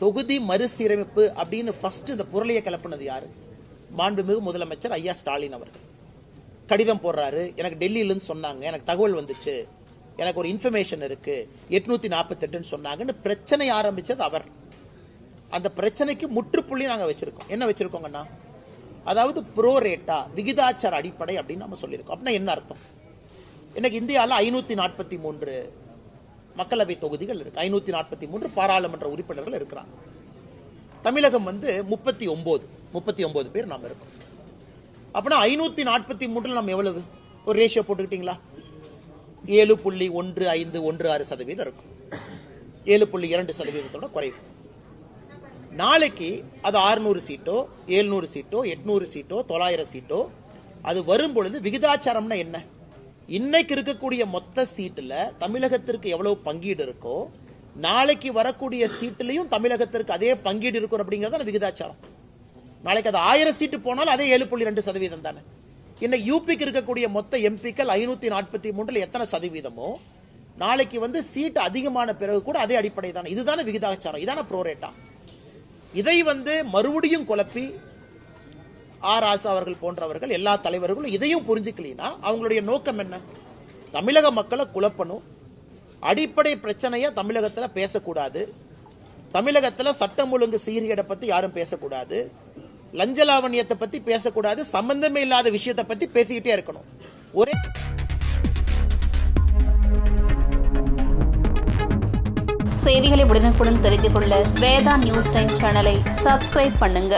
தொகுதி மறுசீரமைப்பு அப்படின்னு ஃபர்ஸ்ட் இந்த பொருளையை கிளப்பினது யாரு? மாண்புமிகு முதலமைச்சர் ஐயா ஸ்டாலின் அவர்கள். கடிதம் போடுறாரு. எனக்கு டெல்லியிலேருந்து சொன்னாங்க. எனக்கு தகவல் வந்துச்சு. எனக்கு ஒரு இன்ஃபர்மேஷன் இருக்கு. எட்நூத்தி நாற்பத்தெட்டுன்னு சொன்னாங்கன்னு பிரச்சனை ஆரம்பிச்சது அவர். அந்த பிரச்சனைக்கு முற்றுப்புள்ளி நாங்கள் வச்சிருக்கோம். என்ன வச்சுருக்கோங்கண்ணா அதாவது ப்ரோ ரேட்டா விகிதாச்சார அடிப்படை அப்படின்னு நம்ம சொல்லியிருக்கோம். அப்படின்னா என்ன அர்த்தம்? இன்னைக்கு இந்தியாவில் ஐநூத்தி நாற்பத்தி மூன்று மக்களவை தொகுதிகள் இருக்கு. ஐநூத்தி நாற்பத்தி மூன்று பாராளுமன்ற உறுப்பினர்கள் இருக்கிறாங்க. தமிழகம் வந்து முப்பத்தி ஒன்பது முப்பத்தி ஒன்பது பேர் நாம் இருக்கோம். அப்படின்னா ஐநூத்தி நாற்பத்தி மூன்றுல நம்ம எவ்வளவு? ஒரு ரேஷியோ போட்டுக்கிட்டீங்களா? ஏழு புள்ளி ஒன்று ஐந்து ஒன்று ஆறு சதவீதம் இருக்கும். ஏழு புள்ளி இரண்டு சதவீதத்தோட குறைவு. நாளைக்கு அது 600 சீட்டோ ஏழ்நூறு சீட்டோ எட்நூறு சீட்டோ தொள்ளாயிரம் சீட்டோ அது வரும் பொழுது விகிதாச்சாரம்னா என்ன? இன்னைக்கு இருக்கக்கூடிய மொத்த சீட்டில் தமிழகத்திற்கு எவ்வளவு பங்கீடு இருக்கோ நாளைக்கு வரக்கூடிய சீட்டுலயும் தமிழகத்திற்கு அதே பங்கீடு இருக்கும் அப்படிங்கிறது தான் விகிதாச்சாரம். நாளைக்கு அது ஆயிரம் சீட்டு போனாலும் அதே ஏழு புள்ளி ரெண்டு சதவீதம் தானே. இன்னைக்கு யூபிக்கு இருக்கக்கூடிய மொத்த எம்பிக்கள் ஐநூத்தி நாற்பத்தி மூன்றுல எத்தனை சதவீதமோ நாளைக்கு வந்து சீட்டு அதிகமான பிறகு கூட அதே அடிப்படை தானே. இதுதானே விகிதாச்சாரம். இதான ப்ரோரேட்டா இதை வந்து மறுபடியும் குழப்பி ஆர் ராசா அவர்கள் போன்றவர்கள் எல்லா தலைவர்களும் இதையும் புரிஞ்சுக்கலினா அவங்களுடைய நோக்கம் என்ன? தமிழக மக்களை குழப்பணும். அடிப்படை பிரச்சனையை தமிழகத்துல பேசக்கூடாது. தமிழகத்துல சட்டம் ஒழுங்கு சீரியடை பத்தி யாரும் பேசக்கூடாது. லஞ்ச லாவண்யத்தை பத்தி பேசக்கூடாது. சம்பந்தமே இல்லாத விஷயத்தை பத்தி பேசிக்கிட்டே இருக்கணும். ஒரே செய்திகளை உடனுக்குடன் தெரிந்து கொள்ள வேதா நியூஸ் டைம் சேனலை சப்ஸ்கிரைப் பண்ணுங்க.